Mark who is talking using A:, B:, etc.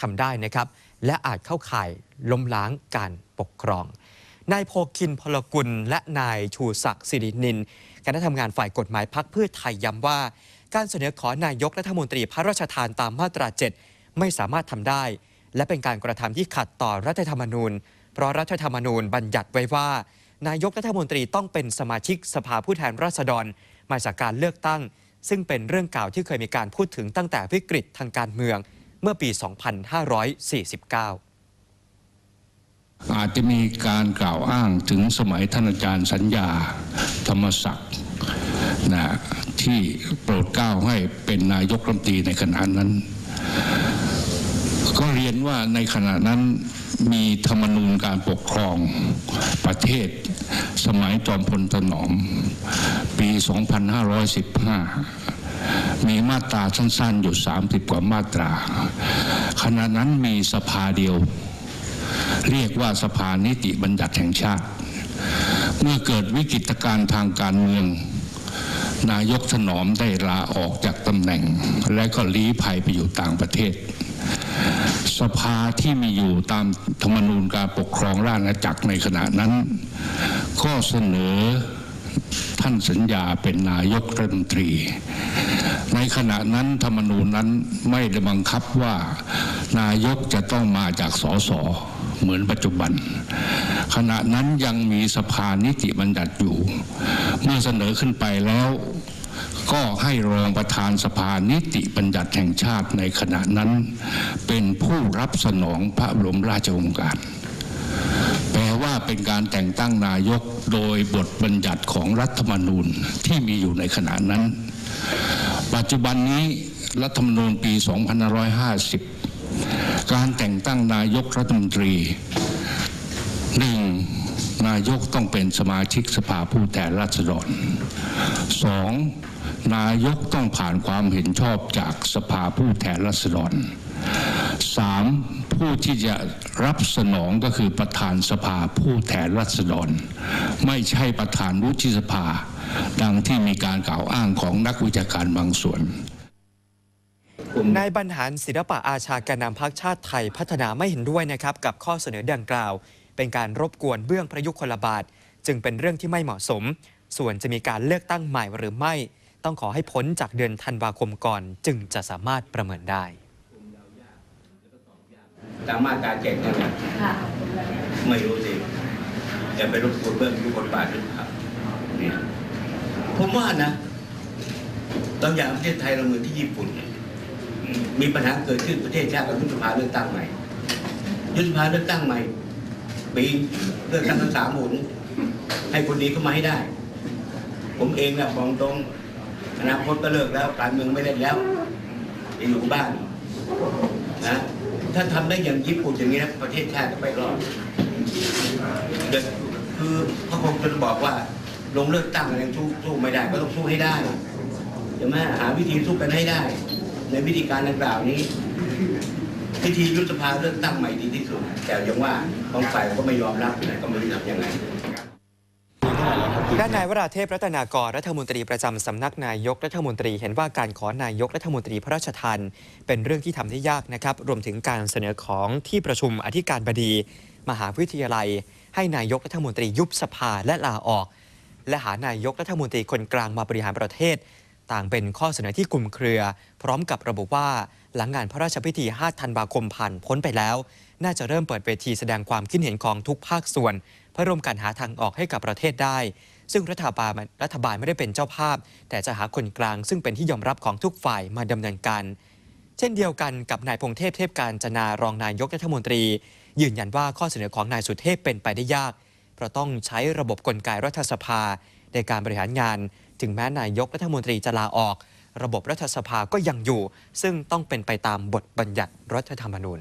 A: ทำได้นะครับ และอาจเข้าข่ายล้มล้างการปกครอง นายโพคินพลกุล และนายชูศักดิ์สิรินินคณะทำงานฝ่ายกฎหมายพักเพื่อไทยย้ำว่า การเสนอขอนายกรัฐมนตรีพระราชทานตามมาตรา7ไม่สามารถทำได้ และเป็นการกระทำที่ขัดต่อรัฐธรรมนูญ เพราะรัฐธรรมนูญบัญญัติไว้ว่า นายกรัฐมนตรีต้องเป็นสมาชิกสภาผู้แทนราษฎร มาจากการเลือกตั้ง ซึ่งเป็นเรื่องเก่าที่เคยมีการพูดถึงตั้งแต่วิกฤตทางการเมือง เมื่อปี 2549
B: อาจจะมีการกล่าวอ้างถึงสมัยท่านอาจารย์สัญญาธรรมศักดิ์นะที่โปรดเกล้าให้เป็นนายกรัฐมนตรีในขณะนั้น ก็เรียนว่าในขณะนั้นมีธรรมนูญการปกครองประเทศ สมัยจอมพลถนอม ปี 2515 มีมาตราสั้นๆอยู่ 30 กว่ามาตรา ขณะนั้นมีสภาเดียว เรียกว่าสภานิติบัญญัติแห่งชาติ เมื่อเกิดวิกฤตการณ์ทางการเมือง นายกถนอมได้ลาออกจากตำแหน่ง และก็ลี้ภัยไปอยู่ต่างประเทศ สภาที่มีอยู่ตามธรรมนูญการปกครองราชอาณาจักรในขณะนั้น ก็เสนอท่านสัญญาเป็นนายกรัฐมนตรี ในขณะนั้นธรรมนูญนั้นไม่ได้บังคับว่านายกจะต้องมาจากสสเหมือนปัจจุบัน ขณะนั้นยังมีสภานิติบัญญัติอยู่ เมื่อเสนอขึ้นไปแล้วก็ให้รองประธานสภานิติบัญญัติแห่งชาติในขณะนั้น เป็นผู้รับสนองพระบรมราชโองการ แปลว่าเป็นการแต่งตั้งนายกโดยบทบัญญัติของรัฐธรรมนูญที่มีอยู่ในขณะนั้น ปัจจุบันนี้รัฐธรรมนูญปี 2550 การแต่งตั้งนายกรัฐมนตรีหนึ่งนายกต้องเป็นสมาชิกสภาผู้แทนราษฎรสองนายกต้องผ่านความเห็นชอบจากสภาผู้แทนราษฎร สามผู้ที่จะรับสนองก็คือประธานสภาผู้แทนราษฎร ไม่ใช่ประธานวุฒิสภา ดังที่มีการกล่าวอ้างของนักวิชาการบางส่วน
A: นายบรรหารศิลปะอาชาแกนนำพักชาติไทยพัฒนาไม่เห็นด้วยนะครับ กับข้อเสนอดังกล่าว เป็นการรบกวนเบื้องพระยุคลบาท จึงเป็นเรื่องที่ไม่เหมาะสม ส่วนจะมีการเลือกตั้งใหม่หรือไม่ ต้องขอให้พ้นจากเดือนธันวาคมก่อน จึงจะสามารถประเมินได้
C: ตามมาตราเจ็ดนั่นแหละ
D: ค่ะ
C: ไม่รู้สิจะไปรบกวนเบื้องยุคนบาทหรือเปล่าเนี่ยผมว่านะเราอยากประเทศไทยเราเหมือนที่ญี่ปุ่นเนี่ยอืมมีปัญหาเกิดขึ้นประเทศชาติเรายุบสภาเลือกตั้งใหม่ยุบสภาเลือกตั้งใหม่ปีเลือกตั้งทั้งสามหนให้คนดีเข้ามาให้ได้ ผมเองนะบอกตรงอนาคตก็เลิกแล้วการเมืองไม่เล่นแล้วจะอยู่บ้านนะ ถ้าทำได้อย่างญี่ปุ่นอย่างนี้นะประเทศชาติจะไปรอดเด็กคือเขาคงจะบอกว่าลงเลือกตั้งอะไรสู้สู้ไม่ได้ก็ต้องสู้ให้ได้ใช่ไหมหาวิธีสู้กันให้ได้ ในวิธีการดังกล่าวนี้วิธียุบสภาเลือกตั้งใหม่ดีที่สุด แต่ย่างว่าบางฝ่ายก็ไม่ยอมรับก็ไม่รู้ทำยังไง
A: ด้านนายวราเทพรัตนากรรัฐมนตรีประจำสำนักนายกรัฐมนตรีเห็นว่าการขอนายกรัฐมนตรีพระราชทานเป็นเรื่องที่ทำได้ยากนะครับ รวมถึงการเสนอของที่ประชุมอธิการบดี มหาวิทยาลัย ให้นายกรัฐมนตรียุบสภาและลาออก และหานายกรัฐมนตรีคนกลางมาบริหารประเทศ ต่างเป็นข้อเสนอที่กลุ่มเครือ พร้อมกับระบุว่าหลังงานพระราชพิธี 5 ธันวาคมผ่านพ้นไปแล้ว น่าจะเริ่มเปิดเวทีแสดงความคิดเห็นของทุกภาคส่วน เพื่อร่วมกันหาทางออกให้กับประเทศได้ ซึ่งรัฐบาลรัฐบาลไม่ได้เป็นเจ้าภาพ แต่จะหาคนกลาง ซึ่งเป็นที่ยอมรับของทุกฝ่ายมาดำเนินการ เช่นเดียวกันกับนายพงเทพเทพการจนารองนายกรัฐมนตรี ยืนยันว่าข้อเสนอของนายสุเทพเป็นไปได้ยากเพราะต้องใช้ระบบกลไกรัฐสภา ในการบริหารงาน ถึงแม้นายกรัฐมนตรีจะลาออก ระบบรัฐสภาก็ยังอยู่ ซึ่งต้องเป็นไปตามบทบัญญัติรัฐธรรมนูญ